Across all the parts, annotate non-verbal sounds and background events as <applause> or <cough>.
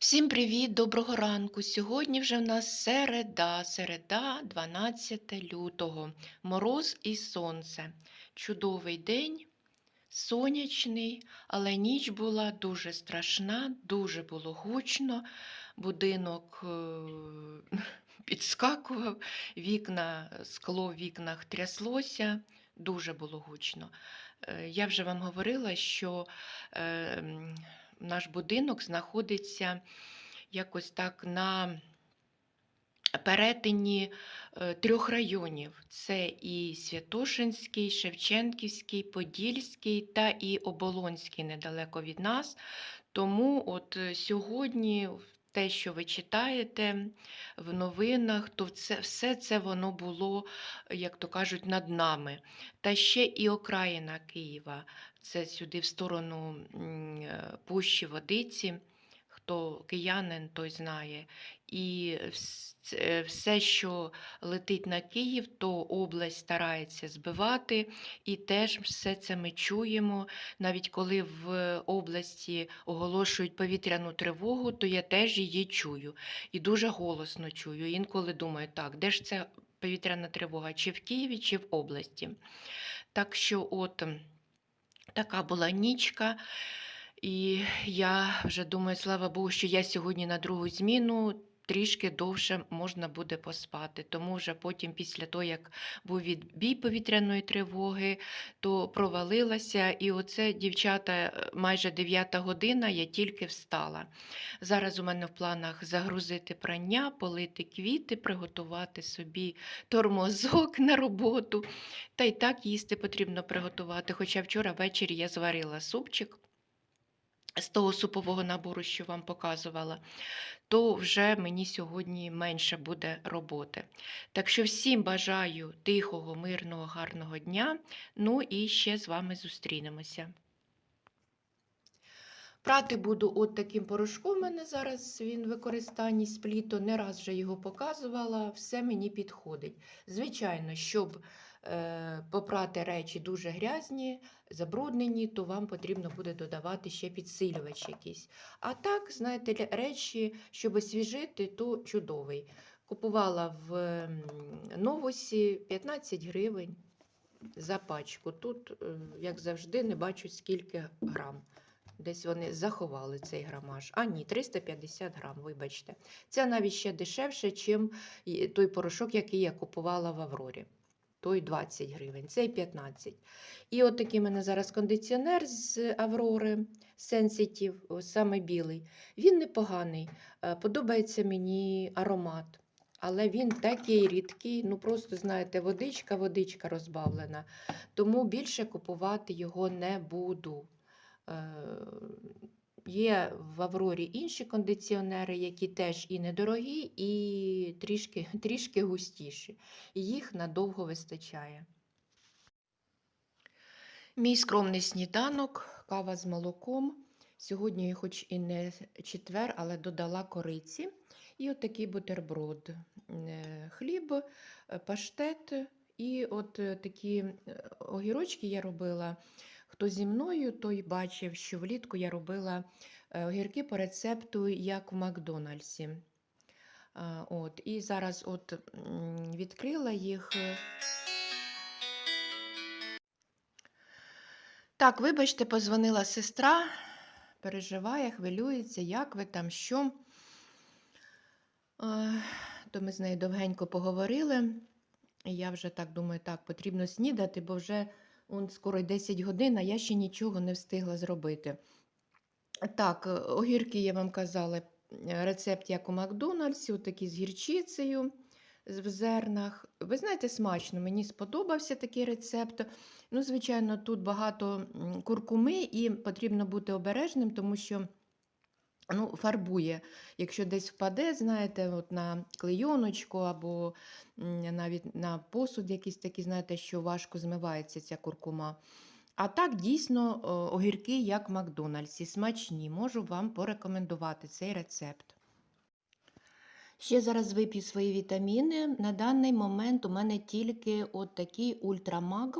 Всім привіт, доброго ранку. Сьогодні вже в нас середа, середа, 12 лютого. Мороз і сонце. Чудовий день, сонячний, але ніч була дуже страшна, дуже було гучно. Будинок е, <laughs> підскакував, вікна, скло в вікнах тряслося, дуже було гучно. Е, Я вже вам говорила, що е, м, наш будинок знаходиться якось так на перетині е, трьох районів: це і Святошинський, Шевченківський, Подільський та і Оболонський недалеко від нас. Тому от сьогодні сьогодні те, що ви читаєте в новинах, то це, все це воно було, як то кажуть, над нами. Та ще і окраїна Києва. Це сюди в сторону е, Пущі Водиці. Хто киянин, той знає. І все, що летить на Київ, то область старається збивати, і теж все це ми чуємо. Навіть коли в області оголошують повітряну тривогу, то я теж її чую. І дуже голосно чую. Інколи думаю, так, де ж ця повітряна тривога? Чи в Києві, чи в області? Так що, от така була нічка. І я вже думаю, слава Богу, що я сьогодні на другу зміну трішки довше можна буде поспати. Тому вже потім, після того, як був відбій повітряної тривоги, то провалилася. І оце, дівчата, майже 9 година, я тільки встала. Зараз у мене в планах загрузити прання, полити квіти, приготувати собі тормозок <laughs> на роботу. Та й так їсти потрібно приготувати. Хоча вчора ввечері я зварила супчик з того супового набору, що вам показувала, то вже мені сьогодні менше буде роботи. Так що всім бажаю тихого, мирного, гарного дня. Ну і ще з вами зустрінемося. Прати буду от таким порошком. У мене зараз він в використанні спліто. Не раз вже його показувала, все мені підходить. Звичайно, щоб попрати речі дуже грязні, забруднені, то вам потрібно буде додавати ще підсилювач якийсь. А так, знаєте, речі, щоб освіжити, то чудовий. Купувала в м, новусі 15 гривень за пачку. Тут, е, як завжди, не бачу скільки грам. Десь вони заховали цей грамаж. А ні, 350 грам, вибачте. Це навіть ще дешевше, ніж той порошок, який я купувала в Аврорі. Той 20 гривень, цей 15. І от такий в мене зараз кондиціонер з Аврори Sensitive, саме білий. Він непоганий. е, Подобається мені аромат. Але він такий рідкий, ну просто, знаєте, водичка, водичка розбавлена. Тому більше купувати його не буду. Є в Аврорі інші кондиціонери, які теж і недорогі, і трішки, <laughs> трішки густіші. Їх надовго вистачає. Мій скромний сніданок, кава з молоком. Сьогодні, хоч і не четвер, але додала кориці. І от бутерброд. Е, Хліб, паштет і от такі е, огірочки я робила. Хто зі мною, той бачив, що влітку я робила е, огірки по рецепту, як в Макдональдсі. От, і зараз от відкрила їх. Так, вибачте, позвонила сестра, переживає, хвилюється, як ви там, що. То ми з нею довгенько поговорили. Я вже так думаю, так, потрібно снідати, бо вже он, скоро 10 годин, а я ще нічого не встигла зробити. Так, е, огірки я вам казала, рецепт як у Макдональдсі, отакі з гірчицею в зернах. Ви знаєте, смачно, мені сподобався такий рецепт. Ну, звичайно, тут багато куркуми і потрібно бути обережним, тому що ну, фарбує. Якщо десь впаде, знаєте, от на клейоночку або навіть на посуд якийсь такий, знаєте, що важко змивається ця куркума. А так, дійсно, огірки, як в Макдональдсі, смачні. Можу вам порекомендувати цей рецепт. Ще зараз вип'ю свої вітаміни. На даний момент у мене тільки от такий ультрамаг.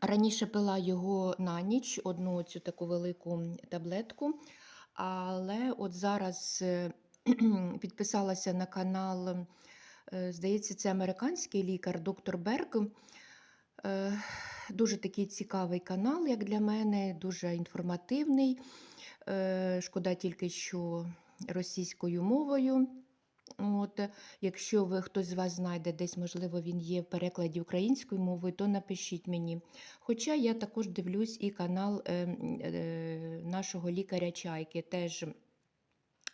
Раніше пила його на ніч, одну цю таку велику таблетку. Але от зараз е, <clears throat> підписалася на канал, е, здається, це американський лікар, доктор Берг. Е, Дуже такий цікавий канал, як для мене, дуже інформативний. Шкода тільки, що російською мовою. От, е, якщо ви хтось з вас знайде, десь, можливо, він є в перекладі українською мовою, то напишіть мені. Хоча я також дивлюсь і канал е, е, нашого лікаря Чайки. Теж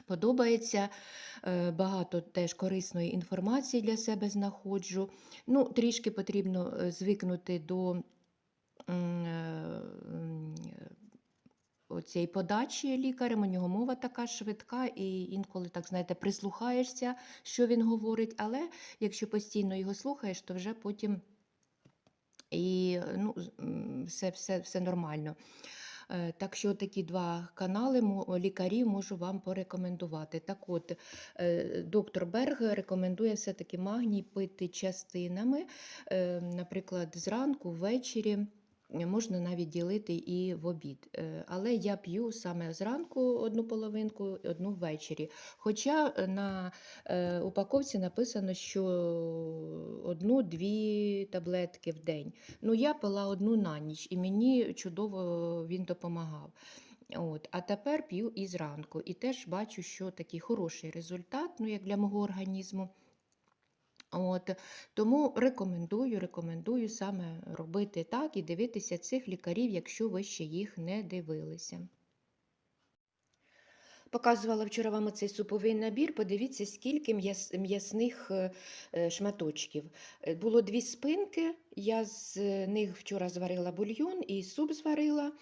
подобається. Е, Багато теж корисної інформації для себе знаходжу. Ну, трішки потрібно е, звикнути до м, оцієї подачі лікарем. У нього мова така швидка, і інколи, так знаєте, прислухаєшся, що він говорить. Але якщо постійно його слухаєш, то вже потім і ну, все, все, все нормально. Е, Так що такі два канали лікарів можу вам порекомендувати. Так от, е, доктор Берг рекомендує все-таки магній пити частинами, е, наприклад, зранку, ввечері. Можна навіть ділити і в обід. Е, Але я п'ю саме зранку одну половинку, одну ввечері. Хоча е, на е, упаковці написано, що одну-дві таблетки в день. Ну, я пила одну на ніч, і мені чудово він допомагав. От, а тепер п'ю і зранку. І теж бачу, що такий хороший результат, ну, як для мого організму. От, тому рекомендую, рекомендую саме робити так і дивитися цих лікарів, якщо ви ще їх не дивилися. Показувала вчора вам оцей суповий набір. Подивіться, скільки м'ясних е, е, шматочків. Е, Було дві спинки. Я з них вчора зварила бульйон і суп зварила.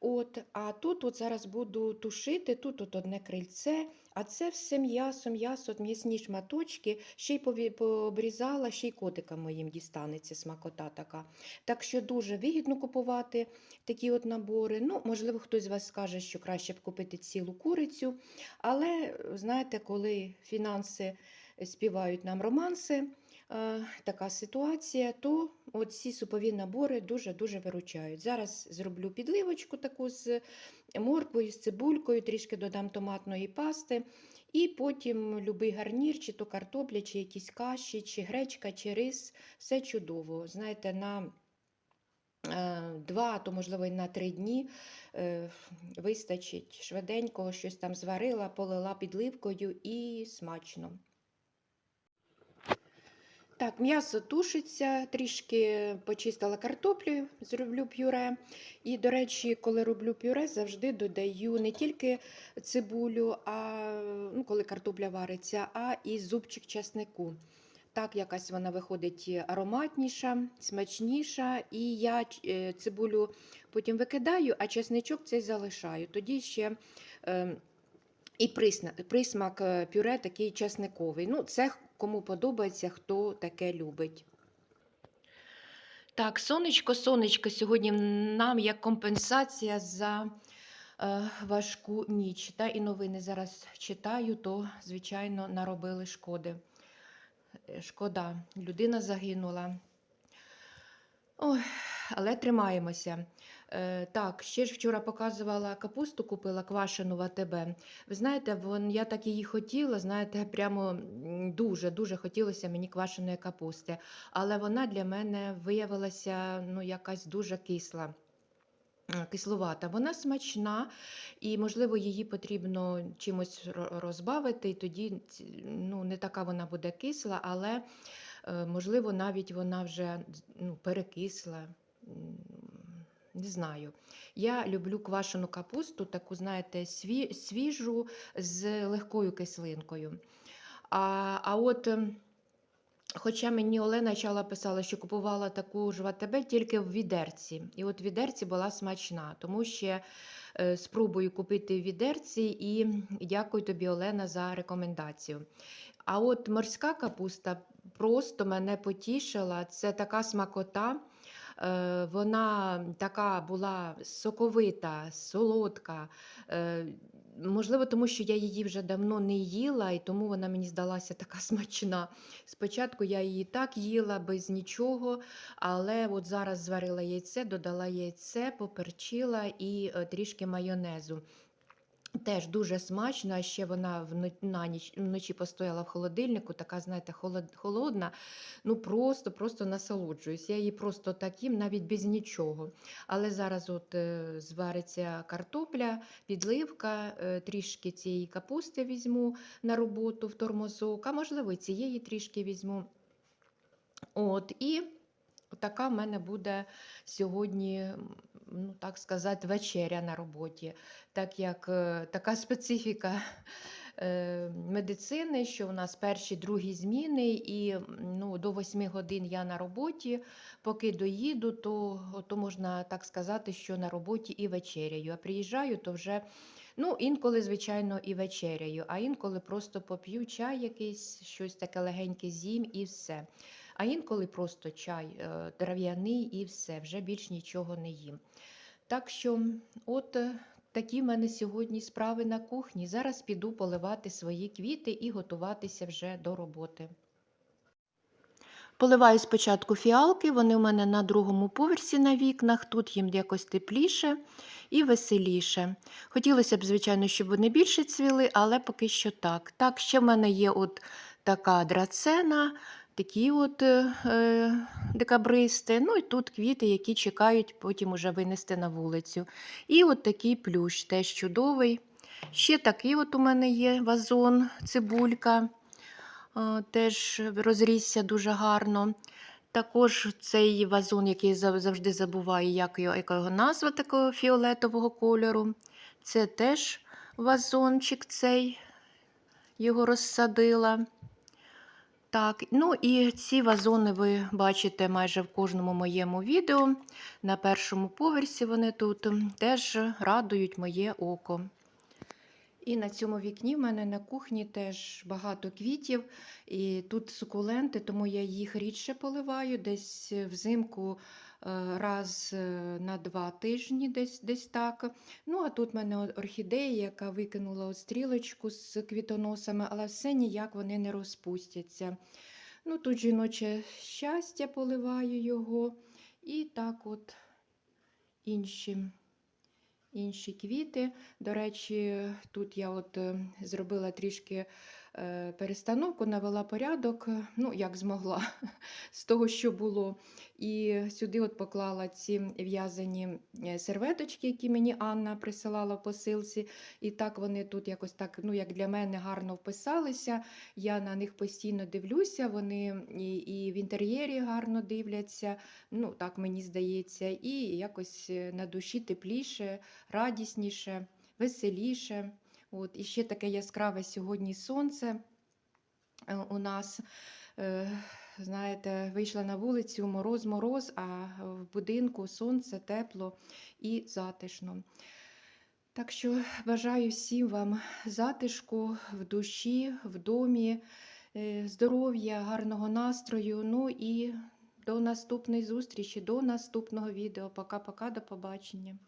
От, а тут от зараз буду тушити, тут от одне крильце, а це все м'ясо, м'ясо, м'ясні шматочки. Ще й пообрізала, ще й котикам моїм дістанеться смакота така. Так що дуже вигідно купувати такі от набори. Ну, можливо, хтось з вас скаже, що краще б купити цілу курицю. Але знаєте, коли фінанси співають нам романси, е, така ситуація, то ці супові набори дуже-дуже виручають. Зараз зроблю підливочку таку з морквою, з цибулькою, трішки додам томатної пасти. І потім любий гарнір, чи то картопля, чи якісь каші, чи гречка, чи рис. Все чудово. Знаєте, на е, два, то можливо і на три дні е, вистачить швиденько, щось там зварила, полила підливкою і смачно. Так, м'ясо тушиться, трішки почистила картоплю, зроблю пюре. І, до речі, коли роблю пюре, завжди додаю не тільки цибулю, а ну, коли картопля вариться, а і зубчик чеснику. Так, якась вона виходить ароматніша, смачніша. І я е, цибулю потім викидаю, а чесничок цей залишаю. Тоді ще е, і присмак е, пюре такий чесниковий. Ну, це кому подобається, хто таке любить. Так, сонечко, сонечко, сьогодні нам як компенсація за е, важку ніч. Та і новини зараз читаю, то, звичайно, наробили шкоди. Е, Шкода, людина загинула. Ой, але тримаємося. Е, так, ще ж вчора показувала капусту, купила квашену в АТБ. Ви знаєте, вон, я так її хотіла, знаєте, прямо дуже-дуже хотілося мені квашеної капусти. Але вона для мене виявилася ну, якась дуже кисла. Кисловата, вона смачна, і, можливо, її потрібно чимось розбавити, і тоді ну, не така вона буде кисла, але е, можливо, навіть вона вже ну, перекисла. Не знаю. Я люблю квашену капусту, таку, знаєте, сві- свіжу з легкою кислинкою. А, а от, ем, хоча мені Олена Чала писала, що купувала таку ж в тільки в відерці. І от відерці була смачна, тому ще е, спробую купити в відерці і дякую тобі, Олена, за рекомендацію. А от морська капуста просто мене потішила. Це така смакота. Е, Вона така була соковита, солодка. Е, Можливо, тому що я її вже давно не їла, і тому вона мені здалася така <laughs> смачна. Спочатку я її так їла без нічого, але от зараз зварила яйце, додала яйце, поперчила і е, трішки майонезу. Теж дуже смачно, а ще вона на ніч вночі постояла в холодильнику, така, знаєте, холодна. Ну просто, просто насолоджуюсь. Я її просто так їм, навіть без нічого. Але зараз от е, звариться картопля, підливка, е, трішки цієї капусти візьму на роботу в тормозок, а можливо, і цієї трішки візьму. От, і така в мене буде сьогодні, ну так сказати, вечеря на роботі, так як е, така специфіка <laughs> е, медицини, що у нас перші, другі зміни, і ну, до 8 годин я на роботі. Поки доїду, то, то можна так сказати, що на роботі і вечеряю. А приїжджаю, то вже. Ну, інколи, звичайно, і вечеряю, а інколи просто поп'ю чай якийсь, щось таке легеньке з'їм і все. А інколи просто чай трав'яний і все, вже більш нічого не їм. Так що, от е, такі в мене сьогодні справи на кухні. Зараз піду поливати свої квіти і готуватися вже до роботи. Поливаю спочатку фіалки, вони у мене на другому поверсі на вікнах, тут їм якось тепліше і веселіше. Хотілося б, звичайно, щоб вони більше цвіли, але поки що так. Так, ще в мене є от така драцена, такі от е, е, декабристи, ну і тут квіти, які чекають потім уже винести на вулицю. І от такий плющ, теж чудовий. Ще такий от у мене є вазон, цибулька а, теж розрісся дуже гарно. Також цей вазон, який завжди забуваю, як його, яка його назва такого фіолетового кольору. Це теж вазончик цей, його розсадила. Так, ну і ці вазони ви бачите майже в кожному моєму відео. На першому поверсі вони тут теж радують моє око. І на цьому вікні в мене на кухні теж багато квітів, і тут сукуленти, тому я їх рідше поливаю, десь взимку е, раз е, на два тижні, десь, десь так. Ну, а тут в мене орхідея, яка викинула стрілочку з квітоносами, але все ніяк вони не розпустяться. Ну, тут жіноче щастя поливаю його, і так от інші інші квіти. До речі, тут я от е, зробила трішки е, перестановку, навела порядок, е, ну, як змогла, <laughs> з того, що було. І сюди от поклала ці в'язані е, серветочки, які мені Анна присилала в посилці. І так вони тут якось так, ну, як для мене, гарно вписалися. Я на них постійно дивлюся, вони і, і в інтер'єрі гарно дивляться, ну, так мені здається, і якось е, на душі тепліше радісніше, веселіше. От, і ще таке яскраве сьогодні сонце е, у нас. Е, Знаєте, вийшла на вулицю мороз-мороз, а в будинку сонце, тепло і затишно. Так що бажаю всім вам затишку в душі, в домі, е, здоров'я, гарного настрою. Ну і до наступної зустрічі, до наступного відео. Пока-пока, до побачення.